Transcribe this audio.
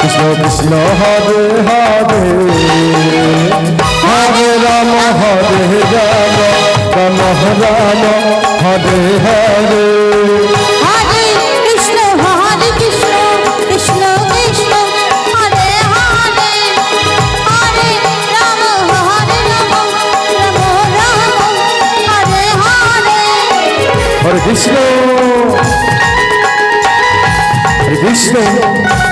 Krishna Krishna Hare Hare. Hare Ram Hare Ram Ram Ram Hare Hare. Hare Krishna. Hare Krishna.